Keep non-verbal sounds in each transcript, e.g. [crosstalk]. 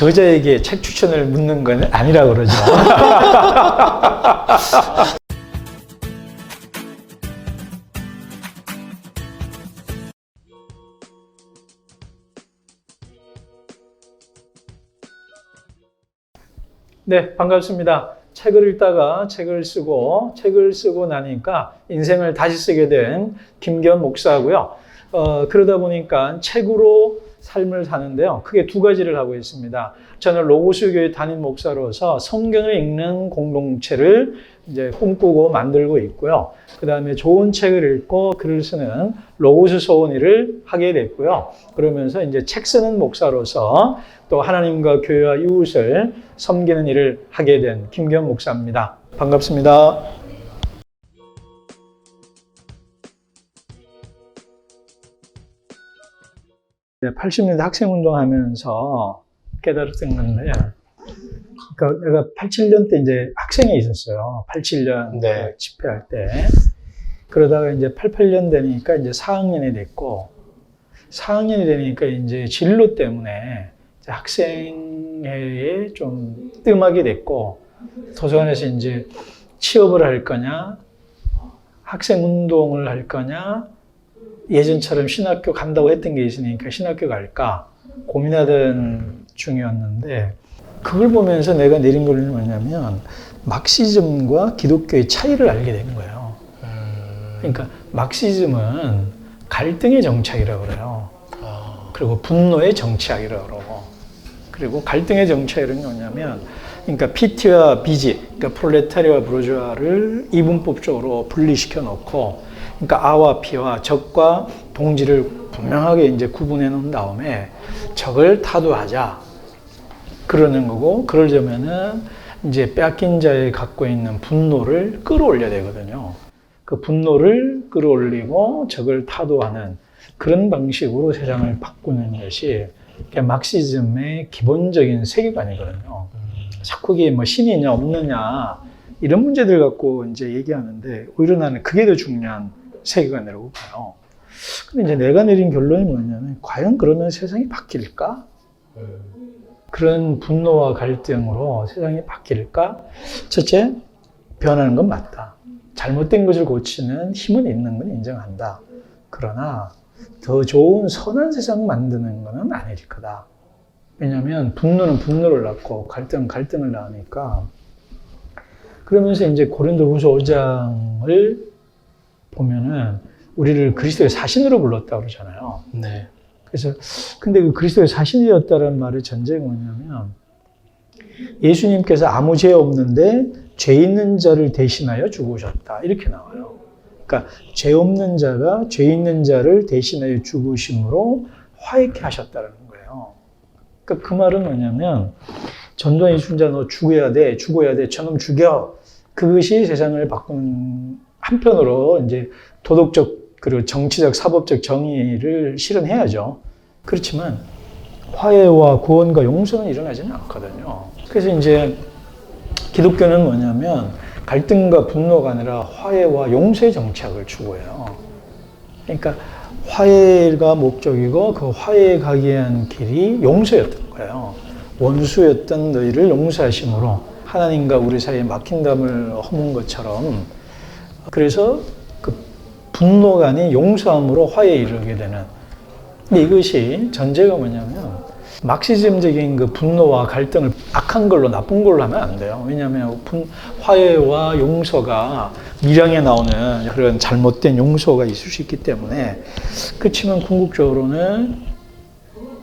저자에게 책 추천을 묻는 건 아니라 그러죠. [laughs] 네, 반갑습니다. 책을 읽다가 책을 쓰고 책을 쓰고 나니까 인생을 다시 쓰게 된 김기현 목사고요. 어, 그러다 보니까 책으로 삶을 사는데요. 크게 두 가지를 하고 있습니다. 저는 로고스 교회 담임 목사로서 성경을 읽는 공동체를 이제 꿈꾸고 만들고 있고요. 그 다음에 좋은 책을 읽고 글을 쓰는 로고스 소원이를 하게 됐고요. 그러면서 이제 책 쓰는 목사로서 또 하나님과 교회와 이웃을 섬기는 일을 하게 된 김기현 목사입니다. 반갑습니다. 80년대 학생운동 하면서 깨달았던 건데, 그러니까 내가 87년 때 이제 학생이 있었어요. 87년 네. 집회할 때. 그러다가 이제 88년 되니까 이제 4학년이 됐고, 4학년이 되니까 이제 진로 때문에 이제 학생회에 좀 뜸하게 됐고, 도서관에서 이제 취업을 할 거냐, 학생 운동을 할 거냐, 예전처럼 신학교 간다고 했던 게 있으니까 신학교 갈까 고민하던 중이었는데 그걸 보면서 내가 내린 걸 뭐냐면 막시즘과 기독교의 차이를 알게 된 거예요. 그러니까 막시즘은 갈등의 정착이라고 그래요. 아, 그리고 분노의 정치학이라고 그러고 그리고 갈등의 정치학이 뭐냐면 그러니까 PT와 BG, 그러니까 프롤레타리아와 브루주아를 이분법적으로 분리시켜 놓고 그러니까 아와 P와 적과 동지를 분명하게 이제 구분해 놓은 다음에 적을 타도하자 그러는 거고 그러려면은 이제 뺏긴 자에 갖고 있는 분노를 끌어올려야 되거든요. 그 분노를 끌어올리고 적을 타도하는 그런 방식으로 세상을 바꾸는 것이 막시즘의 기본적인 세계관이거든요. 자꾸 이게 뭐 신이 있냐 없느냐 이런 문제들 갖고 이제 얘기하는데 오히려 나는 그게 더 중요한 세계관이라고 봐요. 근데 이제 내가 내린 결론이 뭐냐면 과연 그러면 세상이 바뀔까? 그런 분노와 갈등으로 세상이 바뀔까? 첫째, 변하는 건 맞다. 잘못된 것을 고치는 힘은 있는 건 인정한다. 그러나 더 좋은 선한 세상 만드는 것은 아닐 거다. 왜냐하면 분노는 분노를 낳고 갈등은 갈등을 낳으니까 그러면서 이제 고린도 후서 5장을 보면은 우리를 그리스도의 사신으로 불렀다 그러잖아요. 네. 그래서 근데 그 그리스도의 사신이었다는 말의 전제가 뭐냐면 예수님께서 아무 죄 없는데 죄 있는 자를 대신하여 죽으셨다 이렇게 나와요. 그러니까 죄 없는 자가 죄 있는 자를 대신하여 죽으심으로 화해케 하셨다는 거예요. 그러니까 그 말은 뭐냐면 전도의 순자 너 죽어야 돼, 죽어야 돼, 저놈 죽여. 그것이 세상을 바꾸는 한편으로 이제 도덕적 그리고 정치적 사법적 정의를 실현해야죠. 그렇지만 화해와 구원과 용서는 일어나지는 않거든요. 그래서 이제 기독교는 뭐냐면 갈등과 분노가 아니라 화해와 용서의 정착을 추구해요. 그러니까 화해가 목적이고 그 화해에 가기 위한 길이 용서였던 거예요. 원수였던 너희를 용서하심으로 하나님과 우리 사이에 막힌 담을 허문 것처럼 그래서 그 아닌 용서함으로 화해에 이르게 되는 근데 이것이 전제가 뭐냐면 막시즘적인 그 분노와 갈등을 악한 걸로 나쁜 걸로 하면 안 돼요. 왜냐하면 분- 화해와 용서가 미량에 나오는 그런 잘못된 용서가 있을 수 있기 때문에 그렇지만 궁극적으로는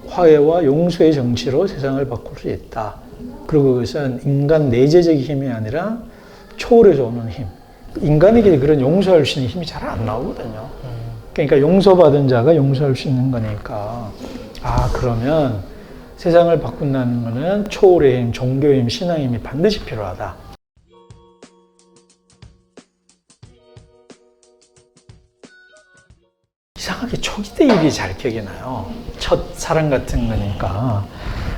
화해와 용서의 정치로 세상을 바꿀 수 있다. 그리고 그것은 인간 내재적인 힘이 아니라 초월해서 오는 힘. 인간에게 그런 용서할 수 있는 힘이 잘 안 나오거든요. 그러니까 용서받은 자가 용서할 수 있는 거니까. 아, 그러면 세상을 바꾼다는 것은 초월의 힘, 종교의 힘, 신앙의 힘이 반드시 필요하다. 이상하게 초기 때 일이 잘 기억이 나요. 첫 사랑 같은 거니까.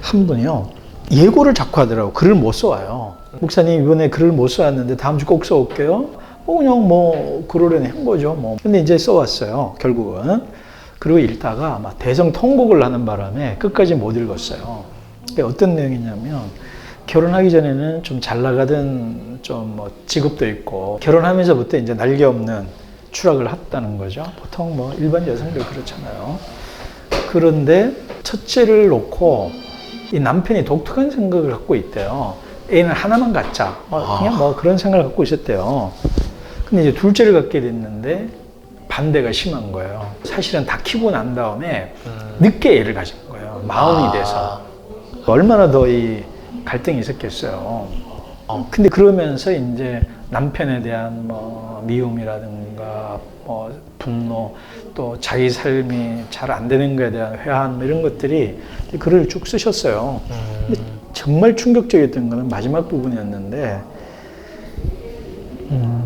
한 분이요. 예고를 자꾸 하더라고. 글을 못 써와요. 목사님, 이번에 글을 못 써왔는데 다음 주 꼭 써올게요. 뭐 그냥 뭐 그러려니 한 거죠. 뭐. 근데 이제 써왔어요. 결국은. 그리고 읽다가 막 대성 통곡을 하는 바람에 끝까지 못 읽었어요. 그게 어떤 내용이냐면 결혼하기 전에는 좀 잘 나가던 좀 뭐 직업도 있고 결혼하면서부터 이제 날개 없는 추락을 했다는 거죠. 보통 뭐 일반 여성들 그렇잖아요. 그런데 첫째를 놓고 이 남편이 독특한 생각을 갖고 있대요. 애는 하나만 갖자. 어, 그냥 뭐 그런 생각을 갖고 있었대요. 근데 이제 둘째를 갖게 됐는데 반대가 심한 거예요. 사실은 다 키고 난 다음에 늦게 애를 가진 거예요. 마흔이 아. 돼서. 얼마나 더 이 갈등이 있었겠어요. 어. 근데 그러면서 이제 남편에 대한 뭐 미움이라든가 뭐 분노 또 자기 삶이 잘 안 되는 거에 대한 회한 뭐 이런 것들이 글을 쭉 쓰셨어요. 근데 정말 충격적이었던 거는 마지막 부분이었는데 음,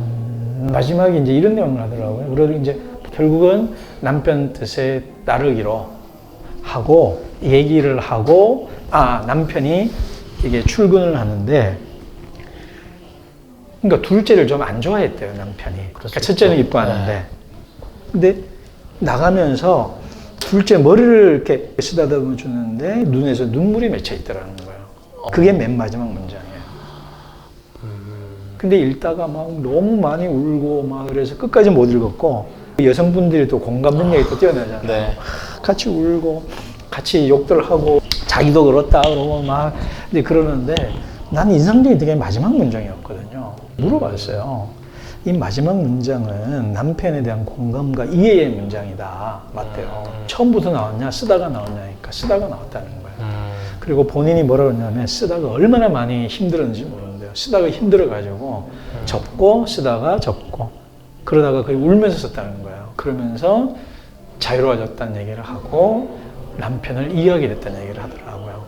마지막에 이제 이런 내용을 하더라고요. 그래도 이제 결국은 남편 뜻에 따르기로 하고 얘기를 하고 아 남편이 이게 출근을 하는데 그러니까 둘째를 좀 안 좋아했대요 남편이. 그러니까 첫째는 이뻐하는데 근데 나가면서 둘째 머리를 이렇게 쓰다듬어 주는데 눈에서 눈물이 맺혀 있더라는 거예요. 그게 맨 마지막 문장이에요. 근데 읽다가 막 너무 많이 울고 막 그래서 끝까지 못 읽었고 여성분들이 또 공감 능력이 또 뛰어나잖아요. 네. 같이 울고 같이 욕들 하고 자기도 그렇다 그러고 막 근데 그러는데 난 인상적인 되게 마지막 문장이었거든요. 물어봤어요. 이 마지막 문장은 남편에 대한 공감과 이해의 문장이다. 맞대요. 처음부터 나왔냐 쓰다가 나왔냐니까 쓰다가 나왔다는 거예요. 음. 그리고 본인이 뭐라 그러냐면 쓰다가 얼마나 많이 힘들었는지 모르는데요. 쓰다가 힘들어가지고 접고 쓰다가 접고 그러다가 거의 울면서 썼다는 거예요. 그러면서 자유로워졌다는 얘기를 하고 남편을 이해하게 됐다는 얘기를 하더라고요.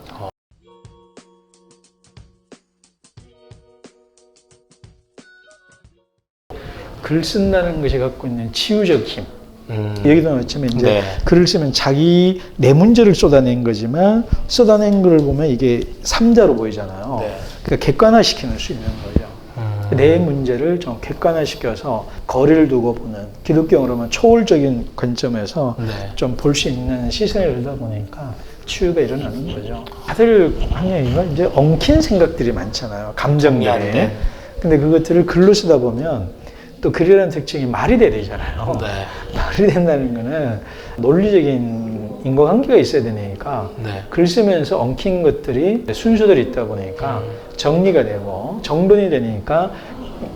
글 쓴다는 것이 갖고 있는 치유적 힘. 음. 여기도 나왔지만 이제 네. 글을 쓰면 자기 내 문제를 쏟아낸 거지만 쏟아낸 걸 보면 이게 삼자로 보이잖아요. 네. 그러니까 객관화시키는 수 있는 거죠. 음. 내 문제를 좀 객관화시켜서 거리를 두고 보는 기독교로는 초월적인 관점에서 네. 좀볼 수 있는 시선을 열다 보니까 치유가 일어나는 거죠. 다들 한 얘기가 이제 엉킨 생각들이 많잖아요. 돼. 근데 그것들을 글로 쓰다 보면 또 글이라는 특징이 말이 돼야 되잖아요. 네. [laughs] 말이 된다는 거는 논리적인 인과관계가 있어야 되니까 네. 글 쓰면서 엉킨 것들이 순서들이 있다 보니까 정리가 되고 정돈이 되니까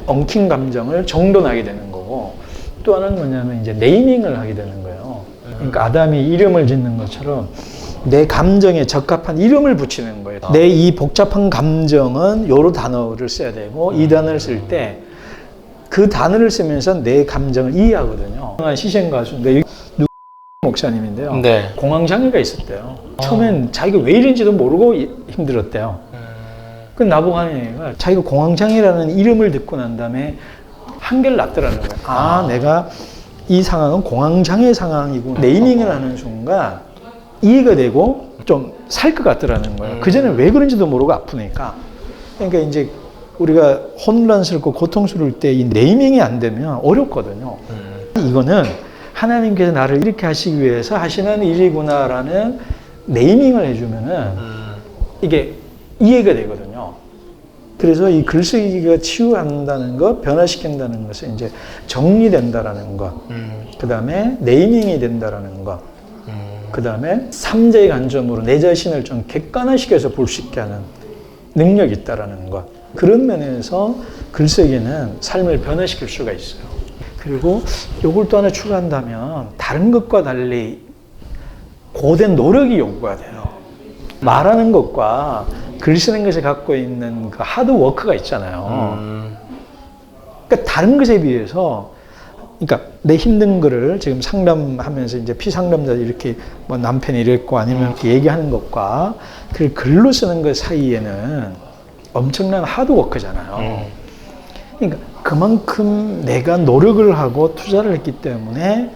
엉킨 감정을 정돈하게 되는 거고 또 하나는 뭐냐면 이제 네이밍을 하게 되는 거예요. 그러니까 아담이 이름을 짓는 것처럼 내 감정에 적합한 이름을 붙이는 거예요. 내 이 복잡한 감정은 요로 단어를 써야 되고 이 단어를 쓸 때 그 단어를 쓰면서 내 감정을 이해하거든요. 시생 가수인데 누 목사님인데요. 네. 공황 장애가 있었대요. 처음엔 자기가 왜 이런지도 모르고 이- 힘들었대요. 그 나보고 하는 얘기가 자기가 공황 장애라는 이름을 듣고 난 다음에 한결 낫더라는 거예요. 아, 내가 이 상황은 공황 장애 상황이고 네이밍을 하는 순간 이해가 되고 좀 살 것 같더라는 거예요. 그 전에 왜 그런지도 모르고 아프니까. 그러니까 이제 우리가 혼란스럽고 고통스러울 때 이 네이밍이 안 되면 어렵거든요. 이거는 하나님께서 나를 이렇게 하시기 위해서 하시는 일이구나라는 네이밍을 해주면은 이게 이해가 되거든요. 그래서 이 글쓰기가 치유한다는 것, 변화시킨다는 것은 이제 정리된다라는 것, 음. 그 다음에 네이밍이 된다라는 것, 그 다음에 삼자의 관점으로 내 자신을 좀 객관화시켜서 볼 수 있게 하는 능력이 있다라는 것. 그런 면에서 글쓰기는 삶을 변화시킬 수가 있어요. 그리고 요걸 또 하나 추가한다면 다른 것과 달리 고된 노력이 요구가 돼요. 말하는 것과 글 쓰는 것이 갖고 있는 그 하드 워크가 있잖아요. 음. 그러니까 다른 것에 비해서 그러니까 내 힘든 거를 지금 상담하면서 이제 피상담자 이렇게 뭐 남편이 이랬고 아니면 이렇게 얘기하는 것과 그 글로 쓰는 것 사이에는 엄청난 하드워크잖아요. 그러니까 그만큼 내가 노력을 하고 투자를 했기 때문에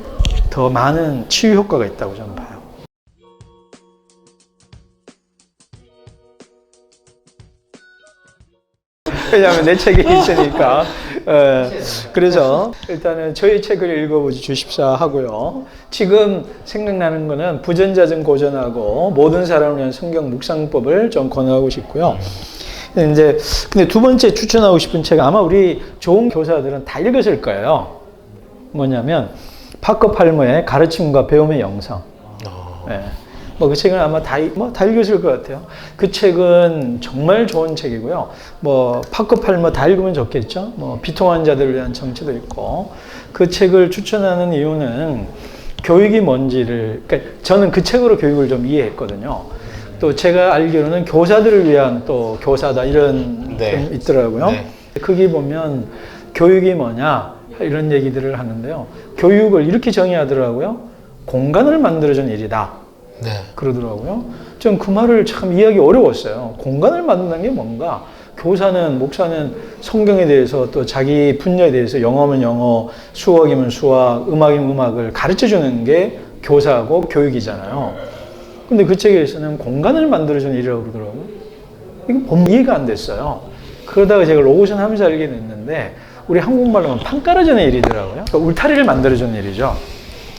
더 많은 치유 효과가 있다고 저는 봐요. 왜냐하면 내 책에 [laughs] 있으니까 에, 그래서 일단은 저희 책을 읽어보지 주십사 하고요. 지금 생각나는 거는 부전자증 고전하고 모든 사람을 위한 성경 묵상법을 좀 권하고 싶고요. 이제 근데 두 번째 추천하고 싶은 책 아마 우리 좋은 교사들은 다 읽었을 거예요. 뭐냐면 파커 팔머의 가르침과 배움의 영상. 예. 뭐그 책은 아마 다, 읽- 뭐다 읽으실 것 같아요. 그 책은 정말 좋은 책이고요. 뭐 파커 팔머 다 읽으면 좋겠죠. 뭐 비통한 자들을 위한 정치도 있고 그 책을 추천하는 이유는 교육이 뭔지를 그러니까 저는 그 책으로 교육을 좀 이해했거든요. 또 제가 알기로는 교사들을 위한 또 교사다 이런 네. 좀 있더라고요. 네. 거기 보면 교육이 뭐냐 이런 얘기들을 하는데요. 교육을 이렇게 정의하더라고요. 공간을 만들어준 일이다. 네. 그러더라고요. 전 그 말을 참 이해하기 어려웠어요. 공간을 만드는 게 뭔가? 교사는, 목사는 성경에 대해서 또 자기 분야에 대해서 영어면 영어, 수학이면 수학, 음악이면 음악을 가르쳐 주는 게 교사고 교육이잖아요. 근데 그 책에서는 공간을 만들어주는 일이라고 그러더라고요. 이거 본 이해가 안 됐어요. 그러다가 제가 로고션 하면서 알게 됐는데 우리 한국말로 하면 판 깔아주는 일이더라고요. 그러니까 울타리를 만들어주는 일이죠.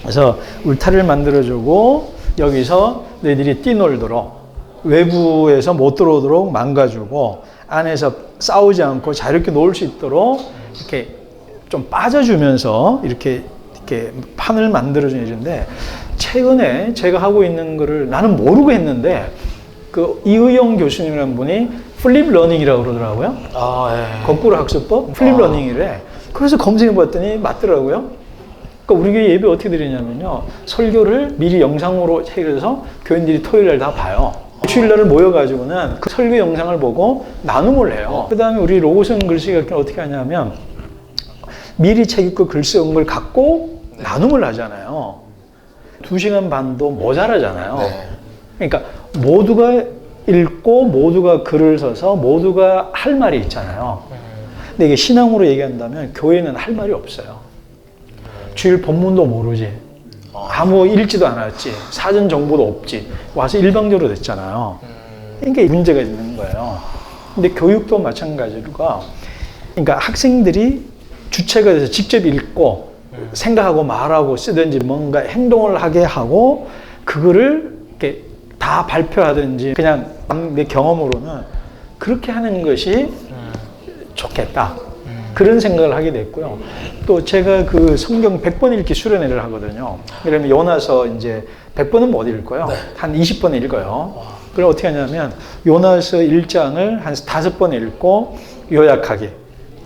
그래서 울타리를 만들어주고 여기서 너희들이 뛰놀도록 외부에서 못 들어오도록 망가주고 안에서 싸우지 않고 자유롭게 놀 수 있도록 이렇게 좀 빠져주면서 이렇게 이렇게 판을 만들어주는 일인데 최근에 제가 하고 있는 거를 나는 모르고 했는데 그 이의용 교수님이라는 분이 플립 러닝이라고 그러더라고요. 아, 예. 거꾸로 학습법 플립 아. 러닝이래. 그래서 검색해 봤더니 맞더라고요. 그러니까 우리 교회 예배 어떻게 드리냐면요. 설교를 미리 영상으로 해서 교인들이 토요일 날 다 봐요. 주일 날을 모여가지고는 그 설교 영상을 보고 나눔을 해요. 그 다음에 우리 로고선 글씨가 어떻게 하냐면 미리 책 읽고 글 쓰는 걸 갖고 나눔을 하잖아요. 두 시간 반도 모자라잖아요. 네. 그러니까 모두가 읽고 모두가 글을 써서 모두가 할 말이 있잖아요. 근데 이게 신앙으로 얘기한다면 교회는 할 말이 없어요. 주일 본문도 모르지. 아무 읽지도 않았지. 사전 정보도 없지. 와서 일방적으로 됐잖아요. 그러니까 문제가 있는 거예요. 근데 교육도 마찬가지로가 그러니까 학생들이 주체가 돼서 직접 읽고 생각하고 말하고 쓰든지 뭔가 행동을 하게 하고 그거를 이렇게 다 발표하든지 그냥 내 경험으로는 그렇게 하는 것이 좋겠다. 그런 생각을 하게 됐고요. 또 제가 그 성경 100번 읽기 수련회를 하거든요. 그러면 요나서 이제 100번은 못 읽고요. 한 20번 읽어요. 그럼 어떻게 하냐면 요나서 1장을 한 5번 읽고 요약하기.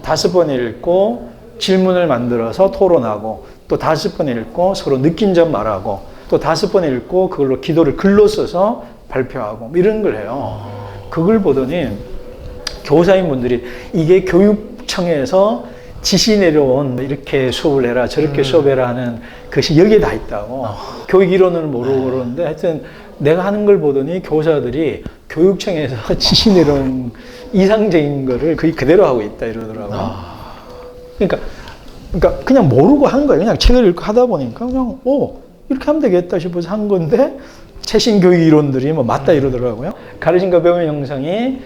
5번 읽고 질문을 만들어서 토론하고 또 5번 읽고 서로 느낀 점 말하고 또 5번 읽고 그걸로 기도를 글로 써서 발표하고 뭐 이런 걸 해요. 그걸 보더니 교사인 분들이 이게 교육청에서 지시 내려온 뭐 이렇게 수업을 해라 저렇게 수업해라 하는 것이 여기에 다 있다고. 교육 이론은 모르고 그러는데 하여튼 내가 하는 걸 보더니 교사들이 교육청에서 [laughs] 지시 내려온 이상적인 거를 거의 그대로 하고 있다 이러더라고요. 그러니까 그러니까 그냥 모르고 한 거예요. 그냥 책을 읽고 하다 보니까 그냥 오 이렇게 하면 되겠다 싶어서 한 건데 최신 교육 이론들이 뭐 맞다 이러더라고요. 가르침과 배움의 영상이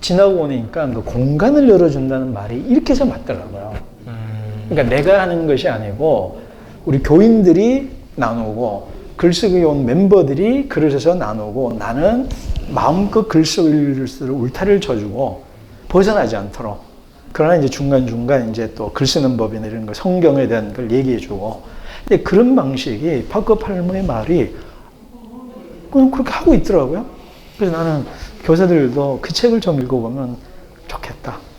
지나고 오니까 그 공간을 열어준다는 말이 이렇게 해서 맞더라고요. 그러니까 내가 하는 것이 아니고 우리 교인들이 나누고 글쓰기 온 멤버들이 글을 써서 나누고 나는 마음껏 글쓰기를 울타리를 쳐주고 벗어나지 않도록 그러나 이제 중간중간 이제 또 글 쓰는 법이나 이런 거 성경에 대한 걸 얘기해 주고 근데 그런 방식이 파커 팔머의 말이 그냥 그렇게 하고 있더라고요. 그래서 나는 교사들도 그 책을 좀 읽어보면 좋겠다. 네.